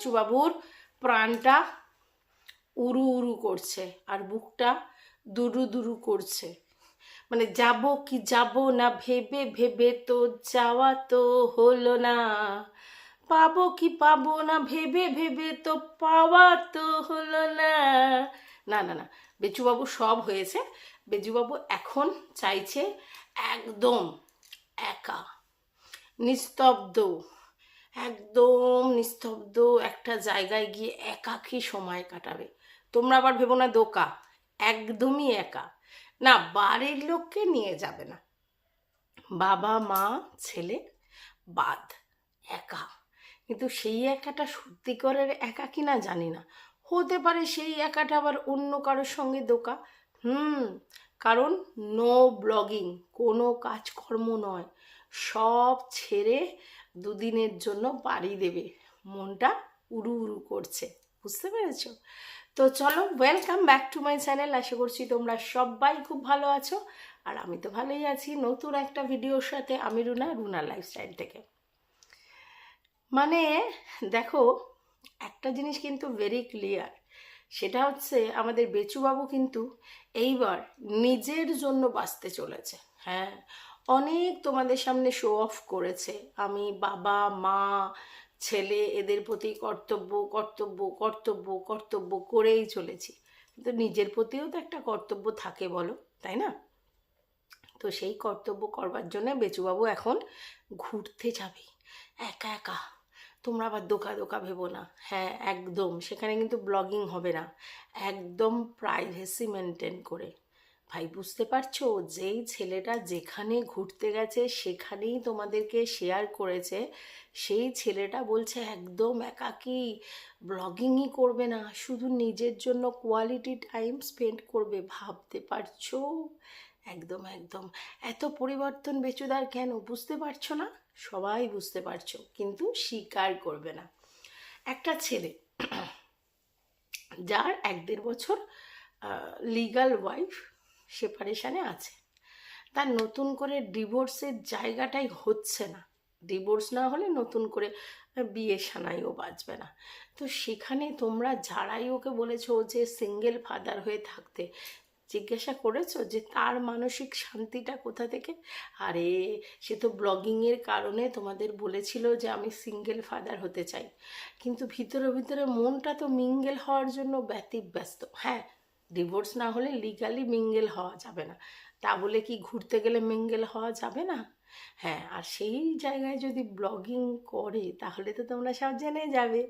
বেচুবাবুর প্রাণটা উরু উরু করছে আর বুকটা দুরু দুরু করছে। মানে যাব কি যাব না ভেবে ভেবে তো যাওয়া তো হলো না। পাবো কি পাবো না ভেবে ভেবে তো পাওয়া তো হলো না। না না না, বেচুবাবু সব হয়েছে। বেচুবাবু এখন চাইছে একদম একা, নিস্তব্ধ। একদম নিস্তব্ধ একটা জায়গায় গিয়ে একাকী সময় কাটাবে। তোমরা আবার ভেবো না দোকা একদমই একা। না, বাড়ির লোককে নিয়ে যাবে না। বাবা, মা, ছেলে, বাদ, একা। কিন্তু সেই একাটা সত্যিকারের একা কিনা জানি না। হতে পারে সেই একাটা আবার অন্য কারোর সঙ্গে দোকা হুম, কারণ নো ব্লগিং কোনো কাজকর্ম নয়। সব ছেড়ে দুদিনের জন্য বাড়ি দেবে। মনটা উড়ু উড়ু করছে। বুঝতে পেরেছ? তো চলো welcome back to my channel আশা করছি তোমরা সবাই খুব ভালো আছো। আর আমি তো ভালোই আছি। নতুন একটা ভিডিওর সাথে আমি রুনা রুনা লাইফস্টাইল থেকে। মানে দেখো, একটা জিনিস কিন্তু ভেরি ক্লিয়ার সেটা হচ্ছে, আমাদের বেচুবাবু কিন্তু এইবার নিজের জন্য বাঁচতে চলেছে। হ্যাঁ অনেক তোমাদের সামনে শো অফ করেছে। আমি বাবা, মা, ছেলে, এদের প্রতি কর্তব্য কর্তব্য কর্তব্য কর্তব্য করেই চলেছি। কিন্তু নিজের প্রতিও তো একটা কর্তব্য থাকে বলো, তাই না? তো সেই কর্তব্য করবার জন্য বেচুবাবু এখন ঘুরতে যাবে। একা একা। তোমরা আবার দোকা দোকা ভেবো না। হ্যাঁ একদম। সেখানে কিন্তু ব্লগিং হবে না। একদম প্রাইভেসি মেনটেন করে। ভাই বুঝতে পারছ? যেই ছেলেটা যেখানে ঘুরতে গেছে, সেখানেই তোমাদেরকে শেয়ার করেছে। সেই ছেলেটা বলছে, একদম একাকী। ব্লগিংই করবে না। শুধু নিজের জন্য কোয়ালিটি টাইম স্পেন্ড করবে। ভাবতে পারছ? একদম একদম। এত পরিবর্তন বেচুদার কেন? বুঝতে পারছ না? সবাই বুঝতে পারছ, কিন্তু স্বীকার করবে না। একটা ছেলে যার এক দেড় বছর লিগাল ওয়াইফ সেপারেশানে আছে। তার নতুন করে ডিভোর্সের জায়গাটাই হচ্ছে না। ডিভোর্স না হলে নতুন করে বিয়ে সানাইও বাঁচবে না। তো সেখানে তোমরা যারাই ওকে বলেছ যে সিঙ্গেল ফাদার হয়ে থাকতে, জিজ্ঞাসা করেছ যে তার মানসিক শান্তিটা কোথা থেকে? আরে, সে তো ব্লগিংয়ের কারণে তোমাদের বলেছিল যে আমি সিঙ্গেল ফাদার হতে চাই। কিন্তু ভিতরে ভিতরে মনটা তো মিঙ্গেল হওয়ার জন্য ব্যতিব্যস্ত। হ্যাঁ ডিভোর্স না হলে লিগালি মিঙ্গেল হওয়া যাবে না। তা বলে কি ঘুরতে গেলে মিঙ্গেল হওয়া যাবে না? হ্যাঁ আর সেই জায়গায় যদি ব্লগিং করে, তাহলে তো তোমরা সব জেনে যাবে।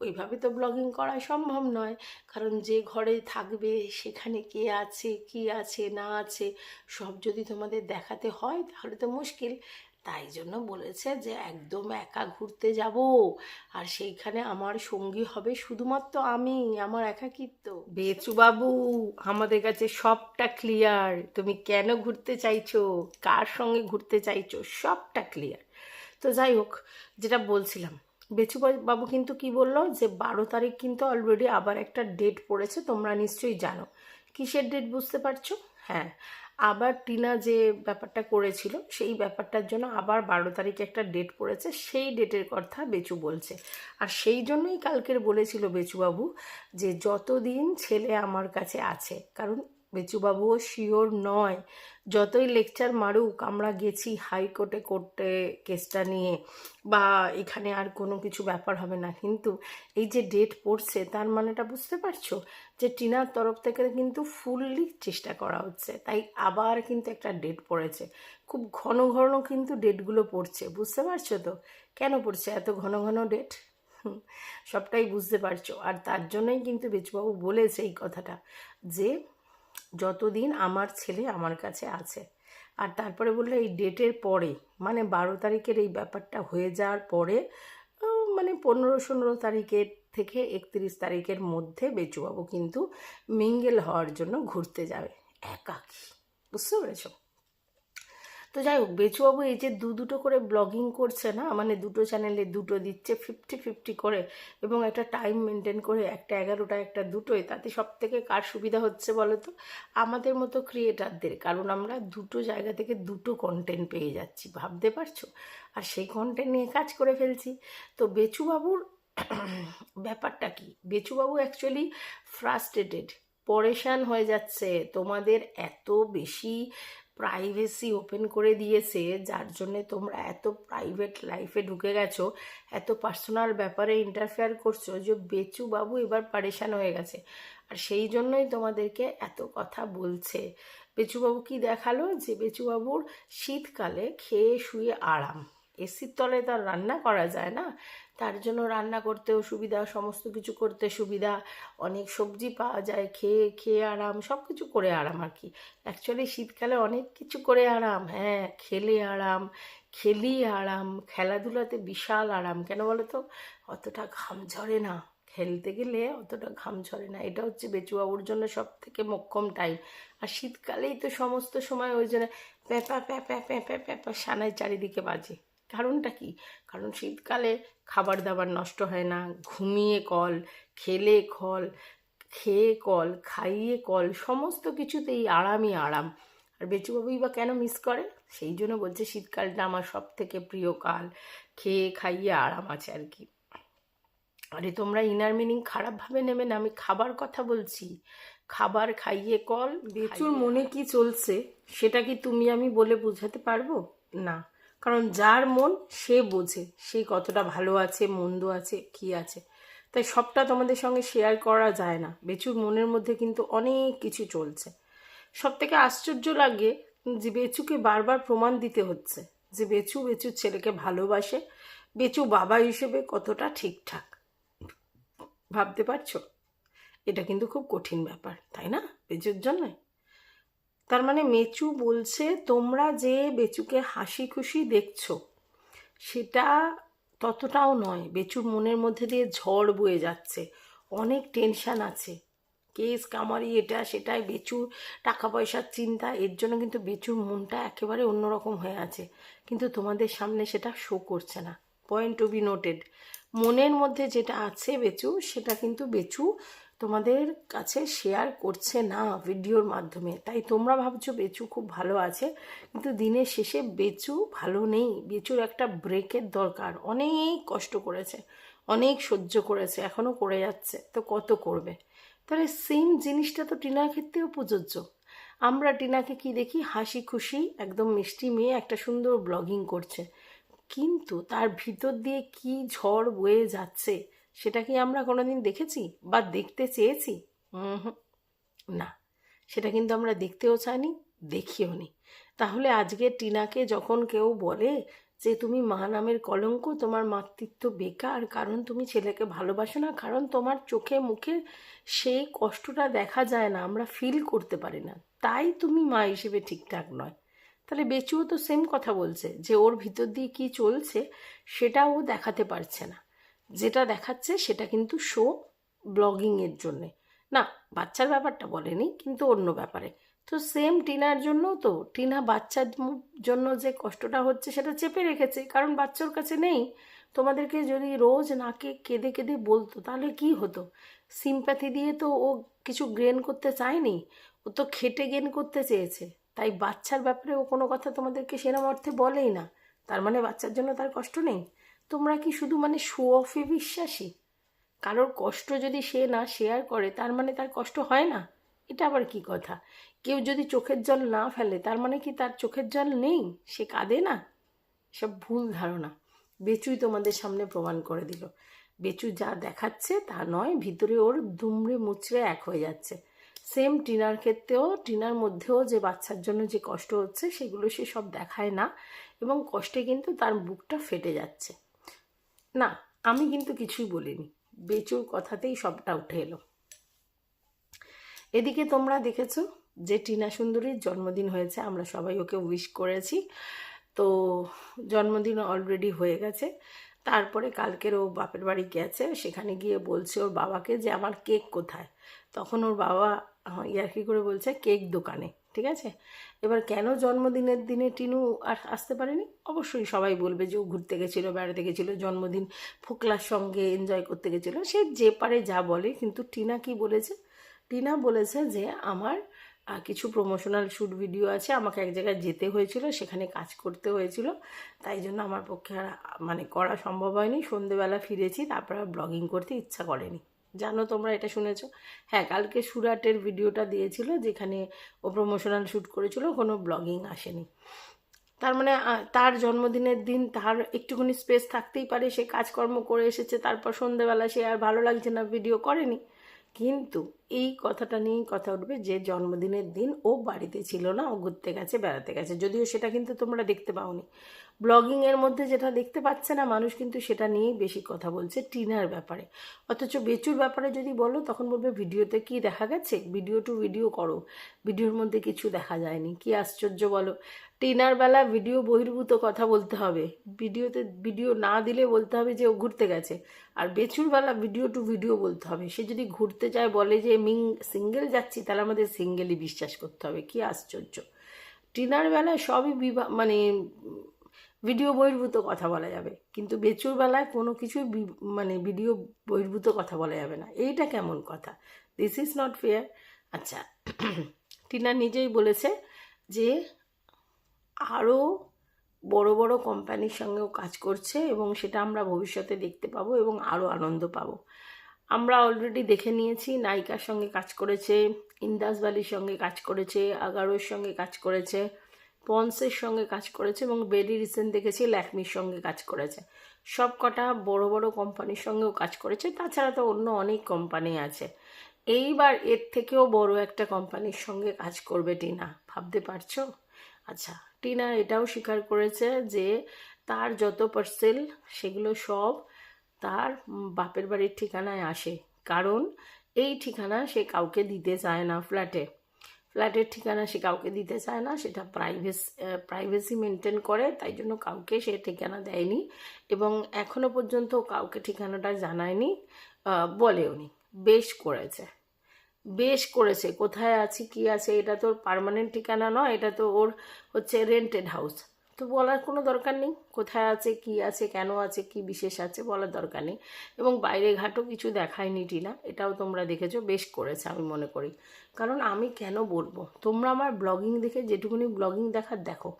ওইভাবে তো ব্লগিং করা সম্ভব নয়। কারণ যে ঘরে থাকবে, সেখানে কে আছে, কি আছে, না আছে, সব যদি তোমাদের দেখাতে হয়, তাহলে তো মুশকিল। তাই জন্য বলেছে যে একদম একা ঘুরতে যাব। আর সেইখানে আমার সঙ্গী হবে শুধুমাত্র আমি, আমার একাকিত্ব। বেচু বাবু, আমাদের কাছে সবটা ক্লিয়ার তুমি কেন ঘুরতে চাইছো? কার সঙ্গে ঘুরতে চাইছো? সবটা ক্লিয়ার তো যাই হোক, যেটা বলছিলাম, বেচু বাবু কিন্তু কি বলল যে বারো তারিখ কিন্তু অলরেডি আবার একটা ডেট পড়েছে, তোমরা নিশ্চয়ই জানো। কিসের ডেট বুঝতে পারছ? হ্যাঁ আবার টিনা যে ব্যাপারটা করেছিল, সেই ব্যাপারটার জন্য আবার বারো তারিখে একটা ডেট পড়েছে, সেই ডেটের কথা বেচু বলছে। আর সেই জন্যই কালকের বলেছিল বেচুবাবু যে যতদিন ছেলে আমার কাছে আছে, কারণ বেচুবাবুও শিওর নয়, যতই লেকচার মারুক, আমরা গেছি হাইকোর্টে কোর্টে কেসটা নিয়ে, বা এখানে আর কোনো কিছু ব্যাপার হবে না। কিন্তু এই যে ডেট পড়ছে, তার মানেটা বুঝতে পারছ? যে টিনার তরফ থেকে কিন্তু ফুললি চেষ্টা করা হচ্ছে। তাই আবার কিন্তু একটা ডেট পড়েছে। খুব ঘন ঘন কিন্তু ডেটগুলো পড়ছে। বুঝতে পারছ তো? কেন পড়ছে? এত ঘন ঘন ডেট সবটাই বুঝতে পারছ। আর তার জন্যই কিন্তু বেচুবাবু বলেছে এই কথাটা যে, যতদিন আমার ছেলে আমার কাছে আছে, আর তারপরে বলল এই ডেটের পরে মানে বারো তারিখের এই ব্যাপারটা হয়ে যাওয়ার পরে মানে পনেরো ষোলো তারিখের থেকে একত্রিশ তারিখের মধ্যে বেচুবাবু কিন্তু মিঙ্গেল হওয়ার জন্য ঘুরতে যাবে। একাকি। বুঝতে পেরেছ? তো যাই হোক, বেচুবাবু এই যে দু দুটো করে ব্লগিং করছে না মানে দুটো চ্যানেলে দুটো দিচ্ছে ফিফটি ফিফটি করে, এবং একটা টাইম মেনটেন করে, একটা এগারোটা, একটা দুটোয়, তাতে সব থেকে কার সুবিধা হচ্ছে বলো তো? আমাদের মতো ক্রিয়েটারদের কারণ আমরা দুটো জায়গা থেকে দুটো কন্টেন্ট পেয়ে যাচ্ছি, ভাবতে পারছ? আর সেই কন্টেন্ট নিয়ে কাজ করে ফেলছি। তো বেচুবাবুর ব্যাপারটা কি? বেচুবাবু অ্যাকচুয়ালি ফ্রাস্ট্রেটেড পরেশান হয়ে যাচ্ছে। তোমাদের এত বেশি প্রাইভেসি ওপেন করে দিয়েছে, যার জন্যে তোমরা এত প্রাইভেট লাইফে ঢুকে গেছো, এত পার্সোনাল ব্যাপারে ইন্টারফেয়ার করছ যে বেচু বাবু এবার পারেশান হয়ে গেছে। আর সেই জন্যই তোমাদেরকে এত কথা বলছে। বেচুবাবু কি দেখাল? যে বেচুবাবুর শীতকালে খেয়ে শুয়ে আরাম। এসির তলায় তার রান্না করা যায় না। তার জন্য রান্না করতেও সুবিধা সমস্ত কিছু করতে সুবিধা। অনেক সবজি পাওয়া যায়, খেয়ে খেয়ে আরাম সব কিছু করে আরাম আর কি। অ্যাকচুয়ালি শীতকালে অনেক কিছু করে আরাম হ্যাঁ খেলে আরাম, খেলি আরাম, খেলাধুলাতে বিশাল আরাম। কেন বলো তো অতটা ঘাম ঝরে না। খেলতে গেলে অতটা ঘাম ঝরে না। এটা হচ্ছে বেচুবাবুর জন্য সব থেকে মোক্ষম টাইম আর শীতকালেই তো সমস্ত সময় ওই জন্য প্যাপা প্যাপা প্যাপা প্যাপা সানায় চারিদিকে বাজে। কারণটা কি? কারণ শীতকালে খাবার দাবার নষ্ট হয় না ঘুমিয়ে কল খেলে কল খেয়ে কল খাইয়ে কল সমস্ত কিছুতেই আরামই আরাম। আর বেচুবাবুই বা কেন মিস করে? সেই জন্য বলছে শীতকালটা আমার সব থেকে প্রিয় কাল। খেয়ে খাইয়ে আরাম আছে আর কি। আরে তোমরা ইনার মিনিং খারাপভাবে নেবে না আমি খাবার কথা বলছি। খাবার খাইয়ে কল বেচুর মনে কি চলছে সেটা কি তুমি আমি বলে বোঝাতে পারব? না। কারণ যার মন সে বোঝে, সে কতটা ভালো আছে, মন্দ আছে, কি আছে। তাই সবটা তোমাদের সঙ্গে শেয়ার করা যায় না। বেচুর মনের মধ্যে কিন্তু অনেক কিছু চলছে। সব থেকে আশ্চর্য লাগে যে বেচুকে বারবার প্রমাণ দিতে হচ্ছে যে বেচু বেচুর ছেলেকে ভালোবাসে, বেচু বাবা হিসেবে কতটা ঠিকঠাক। ভাবতে পারছ? এটা কিন্তু খুব কঠিন ব্যাপার, তাই না? বেচুর জন্য তার মানে মেচু বলছে, তোমরা যে বেচুকে হাসি খুশি দেখছ, সেটা ততটাও নয়। বেচুর মনের মধ্যে দিয়ে ঝড় বয়ে যাচ্ছে। অনেক টেনশন আছে। কেস কামারি, এটা সেটাই, বেচুর টাকা পয়সার চিন্তা। এর জন্য কিন্তু বেচুর মনটা একেবারে অন্যরকম হয়ে আছে। কিন্তু তোমাদের সামনে সেটা শো করছে না। পয়েন্ট টু বি নোটেড মনের মধ্যে যেটা আছে বেচু সেটা কিন্তু বেচু তোমাদের কাছে শেয়ার করছে না ভিডিওর মাধ্যমে। তাই তোমরা ভাবছ, বেচু খুব ভালো আছে, কিন্তু দিনের শেষে বেচু ভালো নেই। বেচুর একটা ব্রেকের দরকার। অনেক কষ্ট করেছে, অনেক সহ্য করেছে এখনও করে যাচ্ছে। তো কত করবে? তাহলে সেম জিনিসটা তো টিনার ক্ষেত্রেও প্রযোজ্য। আমরা টিনাকে কি দেখি? হাসি খুশি, একদম মিষ্টি মেয়ে, একটা সুন্দর ব্লগিং করছে। কিন্তু তার ভিতর দিয়ে কি ঝড় বয়ে যাচ্ছে? সেটা কি আমরা কোনোদিন দেখেছি বা দেখতে চেয়েছি? না। সেটা কিন্তু আমরা দেখতেও চাইনি, দেখিও নি। তাহলে আজকে টিনাকে যখন কেউ বলে যে তুমি মা নামের কলঙ্ক, তোমার মাতৃত্ব বেকার, কারণ তুমি ছেলেকে ভালোবাসো না, কারণ তোমার চোখে মুখে সেই কষ্টটা দেখা যায় না, আমরা ফিল করতে পারি না। তাই তুমি মা হিসেবে ঠিকঠাক নয়। তাহলে বেচুও তো সেম কথা বলছে, যে ওর ভিতর দিয়ে কি চলছে সেটা ও দেখাতে পারছে না। যেটা দেখাচ্ছে সেটা কিন্তু শো ব্লগিংয়ের জন্যে। না, বাচ্চার ব্যাপারটা বলেনি, কিন্তু অন্য ব্যাপারে। তো সেম টিনার জন্য তো, টিনা বাচ্চার জন্য যে কষ্টটা হচ্ছে সেটা চেপে রেখেছে, কারণ বাচ্চার কাছে নেই। তোমাদেরকে যদি রোজ নাকে কেঁদে কেঁদে বলতো, তাহলে কি হতো? সিম্প্যাথি দিয়ে তো ও কিছু গ্রেন করতে চায়নি, ও তো খেটে গেন করতে চেয়েছে। তাই বাচ্চার ব্যাপারে ও কোনো কথা তোমাদেরকে সেরম অর্থে বলেই না। তার মানে বাচ্চার জন্য তার কষ্ট নেই। তোমরা কি শুধু মানে শো অফে বিশ্বাসী? কারোর কষ্ট যদি সে না শেয়ার করে, তার মানে তার কষ্ট হয় না? এটা আবার কি কথা? কেউ যদি চোখের জল না ফেলে, তার মানে কি তার চোখের জল নেই? সে কাঁদে না? সব ভুল ধারণা। বেচুই তোমাদের সামনে প্রমাণ করে দিল। বেচু যা দেখাচ্ছে তা নয়, ভিতরে ওর দুমড়ে মুচড়ে এক হয়ে যাচ্ছে। সেম টিনার ক্ষেত্রেও, টিনার মধ্যেও যে বাচ্চার জন্য যে কষ্ট হচ্ছে, সেগুলো সে সব দেখায় না এবং কষ্টে কিন্তু তার বুকটা ফেটে যাচ্ছে। না, আমি কিন্তু কিছুই বলিনি। বেচুর কথাতেই সবটা উঠে এলো। এদিকে তোমরা দেখেছ যে টিনা সুন্দরীর জন্মদিন হয়েছে, আমরা সবাই ওকে উইশ করেছি। তো জন্মদিন অলরেডি হয়ে গেছে। তারপরে কালকের ও বাপের বাড়ি গেছে, সেখানে গিয়ে বলছে ওর বাবাকে যে, আমার কেক কোথায়? তখন ওর বাবা ইয়ার্কি করে বলছে কেক দোকানে। ঠিক আছে? এবার কেন জন্মদিনের দিনে টিনু আর আসতে পারেনি? অবশ্যই সবাই বলবে যে ও ঘুরতে গেছিল, বেড়াতে গেছিল, জন্মদিন, ফোকলার সঙ্গে এনজয় করতে গেছিল। সে যে পারে যা বলে, কিন্তু টিনা কি বলেছে? টিনা বলেছে যে আমার কিছু প্রমোশনাল শ্যুট ভিডিও আছে, আমাকে এক জায়গায় যেতে হয়েছিল, সেখানে কাজ করতে হয়েছিল। তাই জন্য আমার পক্ষে আর মানে করা সম্ভব হয়নি। সন্ধেবেলা ফিরেছি, তারপর ব্লগিং করতে ইচ্ছা করেনি। জানো তোমরা, এটা শুনেছো? হ্যাঁ কালকে সুরাটের ভিডিওটা দিয়েছিল যেখানে ও প্রমোশনাল শ্যুট করেছিল, কোনো ব্লগিং আসেনি। তার মানে তার জন্মদিনের দিন তার একটুখানি স্পেস থাকতেই পারে, সে কাজকর্ম করে এসেছে, তারপর সন্ধেবেলা সে আর ভালো লাগছে না ভিডিও করেনি। কিন্তু এই কথাটা নিয়েই কথা উঠবে যে জন্মদিনের দিন ও বাড়িতে ছিল না, ও ঘুরতে গেছে, বেড়াতে গেছে, যদিও সেটা কিন্তু তোমরা দেখতে পাওনি। ব্লগিংয়ের মধ্যে যেটা দেখতে পাচ্ছে না মানুষ কিন্তু সেটা নিয়েই বেশি কথা বলছে টিনার ব্যাপারে। অথচ বেচুর ব্যাপারে যদি বলো, তখন বলবে, ভিডিওতে কি দেখা গেছে? ভিডিও টু ভিডিও করো। ভিডিওর মধ্যে কিছু দেখা যায়নি। কি আশ্চর্য বলো? টিনার বেলা ভিডিও বহির্ভূত কথা বলতে হবে। ভিডিওতে, ভিডিও না দিলে বলতে হবে যে ও ঘুরতে গেছে। আর বেচুর বেলা ভিডিও টু ভিডিও বলতে হবে। সে যদি ঘুরতে যায়, বলে যে, মিং, সিঙ্গেল যাচ্ছি, তাহলে আমাদের সিঙ্গেলই বিশ্বাস করতে হবে। কি আশ্চর্য। টিনার বেলায় সবই বিভা মানে ভিডিও বহির্ভূত কথা বলা যাবে। কিন্তু বেচুর বেলায় কোনো কিছুই মানে ভিডিও বহির্ভূত কথা বলা যাবে না। এইটা কেমন কথা? দিস ইজ নট ফেয়ার আচ্ছা টিনা নিজেই বলেছে যে আরও বড় বড় কোম্পানির সঙ্গেও কাজ করছে এবং সেটা আমরা ভবিষ্যতে দেখতে পাবো এবং আরও আনন্দ পাবো। আমরা অলরেডি দেখে নিয়েছি, নায়িকার সঙ্গে কাজ করেছে, ইন্দাস বালির সঙ্গে কাজ করেছে, আগারোর সঙ্গে কাজ করেছে। পন্সের সঙ্গে কাজ করেছে এবং বেরি রিসেন্ট দেখেছি ল্যাকমির সঙ্গে কাজ করেছে। সব কটা বড় বড় কোম্পানির সঙ্গেও কাজ করেছে, তাছাড়া তো অন্য অনেক কোম্পানি আছে। এইবার এর থেকেও বড় একটা কোম্পানির সঙ্গে কাজ করবে টিনা, ভাবতে পারছ? আচ্ছা টিনা এটাও স্বীকার করেছে যে তার যত পার্সেল সেগুলো সব তার বাপের বাড়ির ঠিকানায় আসে। কারণ এই ঠিকানা সে কাউকে দিতে চায় না ফ্ল্যাটে ফ্ল্যাটের ঠিকানা সে কাউকে দিতে চায় না, সেটা প্রাইভেস প্রাইভেসি মেনটেন করে, তাই জন্য কাউকে সে ঠিকানা দেয়নি এবং এখনও পর্যন্ত কাউকে ঠিকানাটা জানায়নি বলেও বলেওনি। বেশ করেছে। বেশ করেছে। কোথায় আছি, কি আছে, এটা তোর পারমানেন্ট ঠিকানা নয়, এটা তো ওর হচ্ছে রেন্টেড হাউস তো বলার কোনো দরকার নেই। কোথায় আছে, কি আছে, কেন আছে, কি বিশেষ আছে বলার দরকার নেই। এবং বাইরে ঘাটও কিছু দেখায়নি টিনা, এটাও তোমরা দেখেছ, বেশ করেছে আমি মনে করি। কারণ আমি কেন বলব? তোমরা আমার ব্লগিং দেখে যেটুকুনি ব্লগিং দেখার দেখো।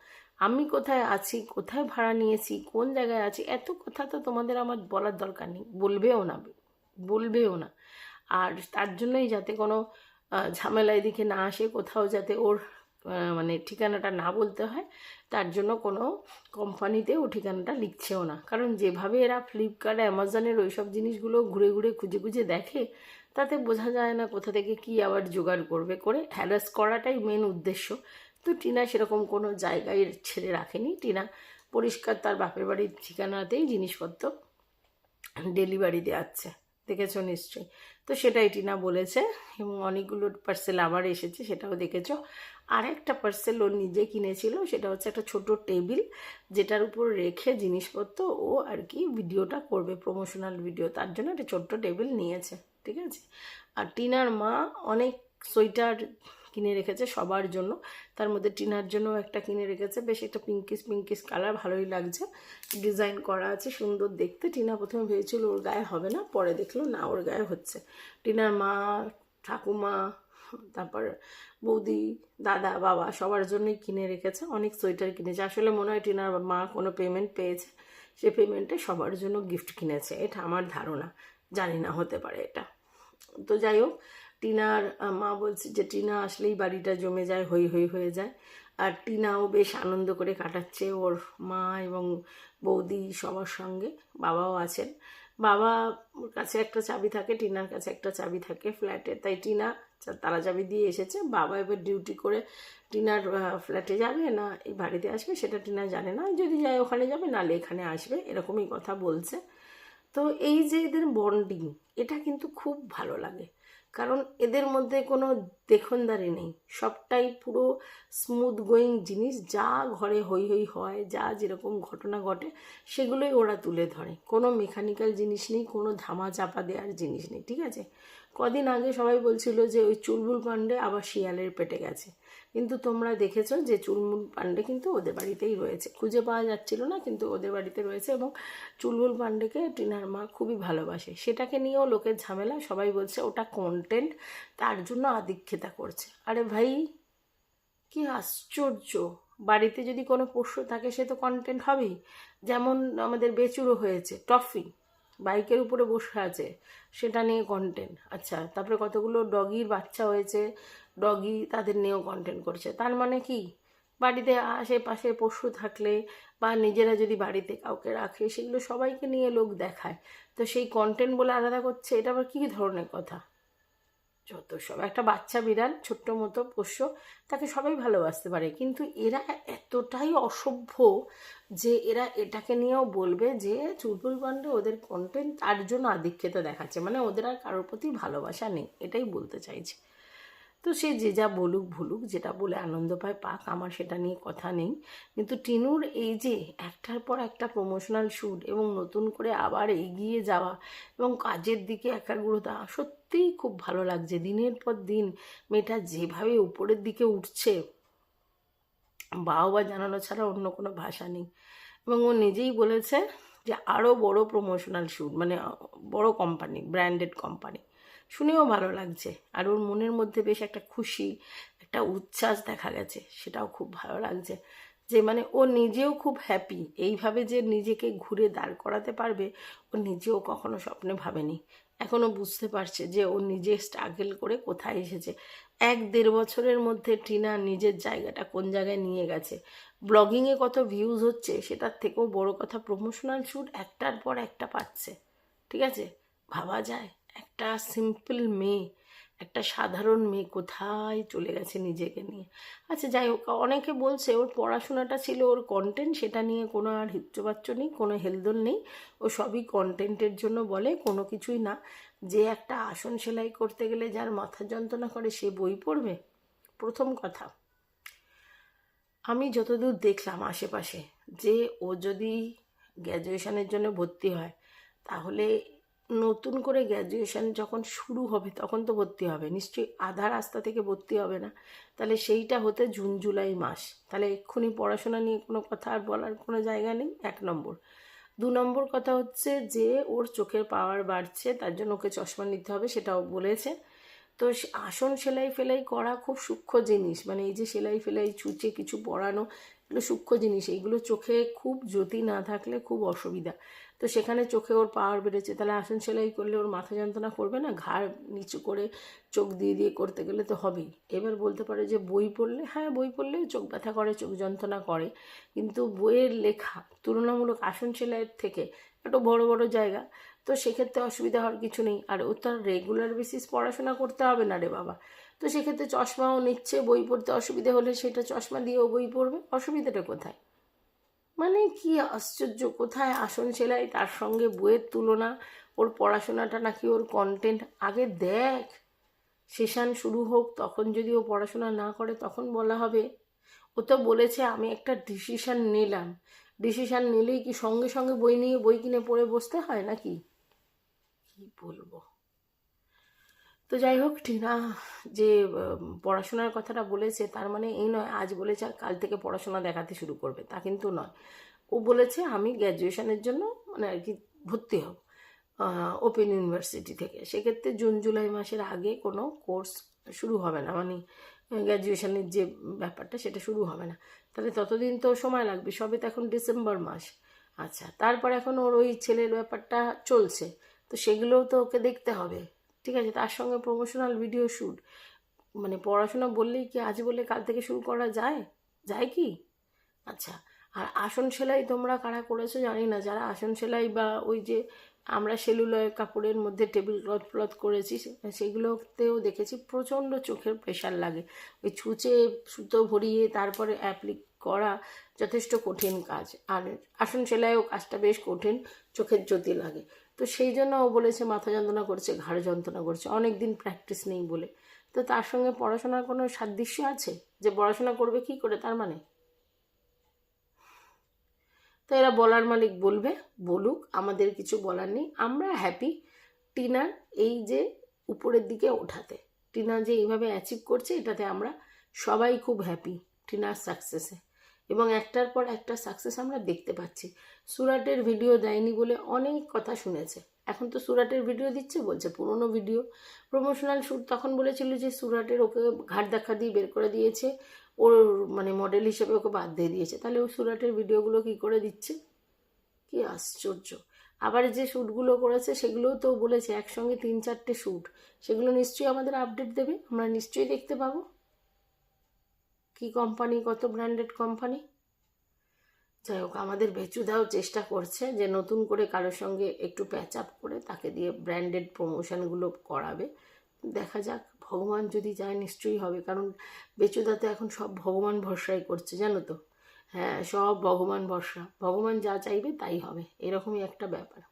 আমি কোথায় আছি, কোথায় ভাড়া নিয়েছি, কোন জায়গায় আছি, এত কথা তো তোমাদের আমার বলার দরকার নেই। বলবেও না বলবেও না। আর তার জন্যই যাতে কোনো ঝামেলা এদিকে না আসে, কোথাও যাতে ওর মানে ঠিকানাটা না বলতে হয়, তার জন্য কোনো কোম্পানিতে ও ঠিকানাটা লিখছেও না। কারণ যেভাবে এরা ফ্লিপকার্ট অ্যামাজনের ওই সব জিনিসগুলো ঘুরে ঘুরে খুঁজে খুঁজে দেখে, তাতে বোঝা যায় না কোথা থেকে কি আবার জোগাড় করবে করে হ্যারাস করাটাই মেন উদ্দেশ্য। তো টিনা সেরকম কোনো জায়গায় ছেড়ে রাখেনি। টিনা পরিষ্কার তার বাপের বাড়ির ঠিকানাতেই জিনিসপত্র ডেলিভারি দেওয়াচ্ছে দেখেছ নিশ্চয়ই। তো সেটাই টিনা বলেছে, এবং অনেকগুলো পার্সেল আবার এসেছে, সেটাও দেখেছ। আর একটা পার্সেল ও নিজে কিনেছিল, সেটা হচ্ছে একটা ছোট টেবিল যেটার উপর রেখে জিনিসপত্র ও আর কি ভিডিওটা করবে প্রমোশনাল ভিডিও তার জন্য একটা ছোট্ট টেবিল নিয়েছে, ঠিক আছে? আর টিনার মা অনেক সোয়েটার কিনে রেখেছে সবার জন্য, তার মধ্যে টিনার জন্য একটা কিনে রেখেছে, বেশ একটা পিঙ্কিস পিঙ্কিস কালার ভালোই লাগছে ডিজাইন করা আছে, সুন্দর দেখতে, টিনা প্রথমে ভেবেছিল ওর গায়ে হবে না, পরে দেখল না, ওর গায়ে হচ্ছে। টিনার মা, ঠাকুমা তারপর বৌদি, দাদা, বাবা সবার জন্যই কিনে রেখেছে, অনেক সোয়েটার কিনেছে। আসলে মনে হয় টিনার মা কোনো পেমেন্ট পেয়েছে, সে পেমেন্টে সবার জন্য গিফট কিনেছে। এটা আমার ধারণা, জানি না, হতে পারে এটা। তো যাই হোক, টিনার মা বলছে যে টিনা আসলেই বাড়িটা জমে যায় হই হই হয়ে যায়। আর টিনাও বেশ আনন্দ করে কাটাচ্ছে ওর মা এবং বৌদি সবার সঙ্গে, বাবাও আছেন। বাবা কাছে একটা চাবি থাকে, টিনার কাছে একটা চাবি থাকে ফ্ল্যাটে তাই টিনা চা- তালা চাবি দিয়ে এসেছে, বাবা এবার ডিউটি করে টিনার ফ্ল্যাটে যাবে না, এই বাড়িতে আসবে, সেটা টিনা জানে না, যদি যায় ওখানে যাবে নালে এখানে আসবে, এরকমই কথা বলছে। তো এই যে এদের বন্ডিং এটা কিন্তু খুব ভালো লাগে, কারণ এদের মধ্যে কোনো দেখনদারি নেই, সবটাই পুরো স্মুথ গোয়িং জিনিস, যা ঘরে হই হই হয়, যা যেরকম ঘটনা ঘটে, সেগুলোই ওরা তুলে ধরে, কোনো মেকানিক্যাল জিনিস নেই, কোনো ধামা চাপা দেওয়ার জিনিস নেই, ঠিক আছে? কদিন আগে সবাই বলছিল যে ওই চুলবুল পাণ্ডে আবার শিয়ালের পেটে গেছে। কিন্তু তোমরা দেখেছ যে চুলমুল পান্ডে কিন্তু ওদের বাড়িতেই রয়েছে। খুঁজে পাওয়া যাচ্ছিল না, কিন্তু ওদের বাড়িতে রয়েছে এবং চুলবুল পান্ডেকে টিনার মা খুবই ভালোবাসে। সেটাকে নিয়েও লোকের ঝামেলা, সবাই বলছে ওটা কন্টেন্ট তার জন্য আদিক্ষেতা করছে। আরে ভাই, কি আশ্চর্য! বাড়িতে যদি কোনো পোষ্য থাকে, সে তো কন্টেন্ট হবেই। যেমন আমাদের বেচুরো হয়েছে, টফি। বাইকের উপরে বসে আছে, সেটা নিয়ে কন্টেন্ট আচ্ছা তারপরে কতগুলো ডগির বাচ্চা হয়েছে ডগি তাদের নিয়েও কন্টেন্ট করছে। তার মানে কি? বাড়িতে আশেপাশে পশু থাকলে বা নিজেরা যদি বাড়িতে কাউকে রাখে, সেগুলো সবাইকে নিয়ে লোক দেখায়। তো সেই কন্টেন্ট বলে আলাদা করছে, এটা আবার কী ধরনের কথা? যত সব, একটা বাচ্চা বিড়াল, ছোট্ট মতো, পোষ্য, তাকে সবাই ভালোবাসতে পারে। কিন্তু এরা এতটাই অসভ্য যে এরা এটাকে নিয়েও বলবে যে, চুলবুল গণ্ডে ওদের কন্টেন্ট তার জন্য আধিক্যতা দেখাচ্ছে। মানে ওদের আর কারোর প্রতি ভালোবাসা নেই, এটাই বলতে চাইছে। তো সে যে যা বলুক ভুলুক, যেটা বলে আনন্দ পায়, পাক, আমার সেটা নিয়ে কথা নেই। কিন্তু টিনুর এই যে একটার পর একটা প্রমোশনাল শ্যুট এবং নতুন করে আবার এগিয়ে যাওয়া এবং কাজের দিকে একাগ্রতা, সত্যিই খুব ভালো লাগছে। দিনের পর দিন মেয়েটা যেভাবে উপরের দিকে উঠছে, বাহবা জানানো ছাড়া অন্য কোনো ভাষা নেই। এবং ও নিজেই বলেছে যে আরও বড় প্রমোশনাল শ্যুট মানে বড় কোম্পানি ব্র্যান্ডেড কোম্পানি শুনেও ভালো লাগছে। আর ওর মনের মধ্যে বেশ একটা খুশি, একটা উচ্ছ্বাস দেখা গেছে, সেটাও খুব ভালো লাগছে। যে মানে ও নিজেও খুব হ্যাপি এইভাবে যে নিজেকে ঘুরে দাঁড় করাতে পারবে, ও নিজেও কখনো স্বপ্নে ভাবেনি। এখনও বুঝতে পারছে যে ও নিজে স্ট্রাগল করে কোথায় এসেছে। এক দেড় বছরের মধ্যে টিনা নিজের জায়গাটা কোন জায়গায় নিয়ে গেছে। ব্লগিংয়ে কত ভিউজ হচ্ছে, সেটার থেকেও বড় কথা প্রমোশনাল শ্যুট একটার পর একটা পাচ্ছে। ঠিক আছে? ভাবা যায়। একটা সিম্পল মেয়ে, একটা সাধারণ মেয়ে কোথায় চলে গেছে নিজেকে নিয়ে? আচ্ছা যাই হোক, অনেকে বলছে ওর পড়াশোনাটা ছিল ওর কন্টেন্ট সেটা নিয়ে কোনো আর হিচ্চবাচ্চ নেই, কোনো হেলদোল নেই। ও সবই কন্টেন্টের জন্য বলে, কোনো কিছুই না। যে একটা আসন সেলাই করতে গেলে যার মাথা যন্ত্রণা করে, সে বই পড়বে? প্রথম কথা, আমি যতদূর দেখলাম আশেপাশে যে ও যদি গ্র্যাজুয়েশনের জন্য ভর্তি হয়, তাহলে নতুন করে গ্র্যাজুয়েশন যখন শুরু হবে, তখন তো ভর্তি হবে। নিশ্চয়ই আধা রাস্তা থেকে ভর্তি হবে না। তাহলে সেইটা হতে জুন, জুলাই মাস। তাহলে এক্ষুনি পড়াশোনা নিয়ে কোনো কথা আর বলার কোনো জায়গা নেই? এক নম্বর। দু নম্বর কথা হচ্ছে যে, ওর চোখের পাওয়ার বাড়ছে, তার জন্য ওকে চশমা নিতে হবে, সেটাও বলেছে। তো আসন সেলাই ফেলাই করা খুব সূক্ষ্ম জিনিস। মানে এই যে সেলাই ফেলাই, চুচে কিছু পড়ানো এগুলো সূক্ষ্ম জিনিস। এইগুলো চোখে খুব জ্যোতি না থাকলে খুব অসুবিধা। তো সেখানে চোখে ওর পাওয়ার বেড়েছে। তাহলে আসন সেলাই করলে ওর মাথা যন্ত্রণা করবে না? ঘাড় নিচু করে চোখ দিয়ে দিয়ে করতে গেলে তো হবেই। এবার বলতে পারে যে বই পড়লে হ্যাঁ বই পড়লেও চোখ ব্যথা করে, চোখ যন্ত্রণা করে। কিন্তু বইয়ের লেখা তুলনামূলক আসন সেলাইয়ের থেকে একটু বড় বড় জায়গা। তো সেক্ষেত্রে অসুবিধা হওয়ার কিছু নেই। আর ও তার রেগুলার বেসিস পড়াশোনা করতে হবে না রে বাবা। তো সেক্ষেত্রে চশমাও নিচ্ছে। বই পড়তে অসুবিধা হলে সেটা চশমা দিয়েও বই পড়বে। অসুবিধাটা কোথায়? মানে কি আশ্চর্য, কোথায় আসন সেলাই? তার সঙ্গে বইয়ের তুলনা, ওর পড়াশোনাটা নাকি ওর কন্টেন্ট আগে দেখ, সেশান শুরু হোক, তখন যদি ও পড়াশোনা না করে, তখন বলা হবে। ও তো বলেছে, আমি একটা ডিসিশান নিলাম। ডিসিশান নিলেই কি সঙ্গে সঙ্গে বই নিয়ে, বই কিনে পড়ে বসতে হয় নাকি? কি বলব? তো যাই হোক, টিনা যে পড়াশোনার কথাটা বলেছে, তার মানে এই নয়, আজ বলেছে, আর কাল থেকে পড়াশোনা দেখাতে শুরু করবে। তা কিন্তু নয়। ও বলেছে, আমি গ্র্যাজুয়েশনের জন্য মানে আর কি, ভর্তি হব ওপেন ইউনিভার্সিটি থেকে। সেক্ষেত্রে জুন, জুলাই মাসের আগে কোনো কোর্স শুরু হবে না। মানে গ্র্যাজুয়েশনের যে ব্যাপারটা, সেটা শুরু হবে না। তাহলে ততদিন তো সময় লাগবে, সবে তো এখন ডিসেম্বর মাস। আচ্ছা তারপর এখন ওর ওই ছেলের ব্যাপারটা চলছে, তো সেগুলোও তো ওকে দেখতে হবে। ঠিক আছে? তার সঙ্গে প্রমোশনাল ভিডিও শ্যুট মানে পড়াশোনা বললেই কি আজ বলে কাল থেকে শুরু করা যায়? যায় কি? আচ্ছা আর আসন সেলাই তোমরা কারা করেছ জানি না। যারা আসন সেলাই বা ওই যে আমরা সেলুলয় কাপড়ের মধ্যে টেবিল ক্লথ ফ্লথ করেছি সেগুলোতেও দেখেছি প্রচণ্ড চোখের প্রেশার লাগে। ওই ছুঁচে সুতো ভরিয়ে তারপরে অ্যাপ্লিক করা যথেষ্ট কঠিন কাজ। আর আসন সেলাইও কাজটা বেশ কঠিন, চোখের জ্যোতি লাগে। তো সেই জন্য ও বলেছে, মাথা যন্ত্রণা করছে, ঘাড় যন্ত্রণা করছে। অনেক দিন প্র্যাকটিস নেই বলে। তো তার সঙ্গে পড়াশোনার কোনো সাদৃশ্য আছে? যে পড়াশোনা করবে কি করে, তার মানে? তো এরা বলার মালিক বলবে, বলুক, আমাদের কিছু বলার নেই। আমরা হ্যাপি টিনার এই যে উপরের দিকে ওঠাতে, টিনা যে এইভাবে অ্যাচিভ করছে, এটাতে আমরা সবাই খুব হ্যাপি টিনার সাকসেসে এবং একটার পর একটা সাকসেস আমরা দেখতে পাচ্ছি। সুরাটের ভিডিও দেয়নি বলে অনেক কথা শুনেছে। এখন তো সুরাটের ভিডিও দিচ্ছে, বলছে পুরনো ভিডিও প্রমোশনাল শ্যুট তখন বলেছিল যে সুরাটের ওকে ঘাট দেখা দিয়ে বের করে দিয়েছে। ওর মানে মডেল হিসেবে ওকে বাদ দিয়ে দিয়েছে। তাহলে ও সুরাটের ভিডিওগুলো কি করে দিচ্ছে? কি আশ্চর্য। আবার যে শ্যুটগুলো করেছে, সেগুলোও তো বলেছে, একসঙ্গে তিন চারটে শ্যুট সেগুলো নিশ্চয়ই আমাদের আপডেট দেবে। আমরা নিশ্চয়ই দেখতে পাবো। কি কোম্পানি কত ব্র্যান্ডেড কোম্পানি যাই হোক আমাদের বেচুদাও চেষ্টা করছে যে নতুন করে কারোর সঙ্গে একটু প্যাচ আপ করে তাকে দিয়ে ব্র্যান্ডেড প্রমোশনগুলো করাবে। দেখা যাক, ভগবান যদি যায় নিশ্চয়ই হবে, কারণ বেচুদা তো এখন সব ভগবান ভরসাই করছে, জানো তো? হ্যাঁ সব ভগবান ভরসা। ভগবান যা চাইবে তাই হবে, এরকমই একটা ব্যাপার।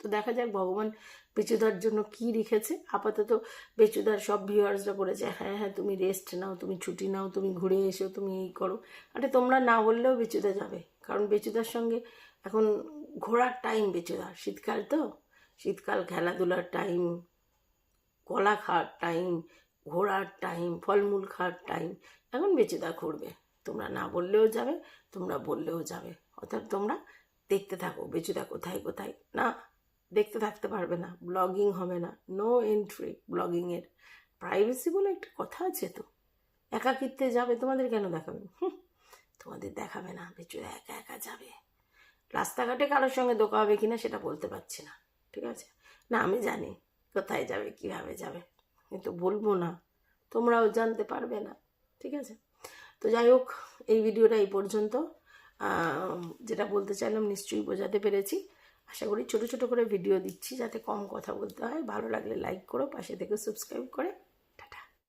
তো দেখা যাক ভগবান বেচুদার জন্য কি রেখেছে। আপাতত বেচুদার সব ভিউয়ার্সরা বলেছে হ্যাঁ হ্যাঁ তুমি রেস্ট নাও, তুমি ছুটি নাও, তুমি ঘুরে এসো, তুমি এই করো। আরে তোমরা না বললেও বেচুদা যাবে, কারণ বেচুদার সঙ্গে এখন ঘোরার টাইম বেচুদার শীতকাল তো, শীতকাল খেলাধুলার টাইম কলা খাওয়ার টাইম ঘোরার টাইম ফলমূল খাওয়ার টাইম এখন বেচুদা ঘুরবে। তোমরা না বললেও যাবে, তোমরা বললেও যাবে। অর্থাৎ তোমরা দেখতে থাকো, বেচুদা কোথায় কোথায়? না দেখতে থাকতে পারবে না ব্লগিং হবে না নো এন্ট্রি ব্লগিংয়ের প্রাইভেসি বলে একটা কথা আছে তো। একাকিত্বে যাবে, তোমাদের কেন দেখাবে? তোমাদের দেখাবে না বেচুদা একা একা যাবে। রাস্তাঘাটে কারোর সঙ্গে দোকা হবে কিনা সেটা বলতে পারছি না, ঠিক আছে? না, আমি জানি কোথায় যাবে, কীভাবে যাবে, কিন্তু বলব না, তোমরাও জানতে পারবে না, ঠিক আছে? তো যাই হোক, এই ভিডিওটা এই পর্যন্ত। যেটা বলতে চাইলাম, নিশ্চয়ই বোঝাতে পেরেছি। আশা করি ছোট ছোট করে ভিডিও দিচ্ছি যাতে কম কথা বলতে হয়। ভালো লাগলে লাইক করো, পাশে থেকে সাবস্ক্রাইব করে।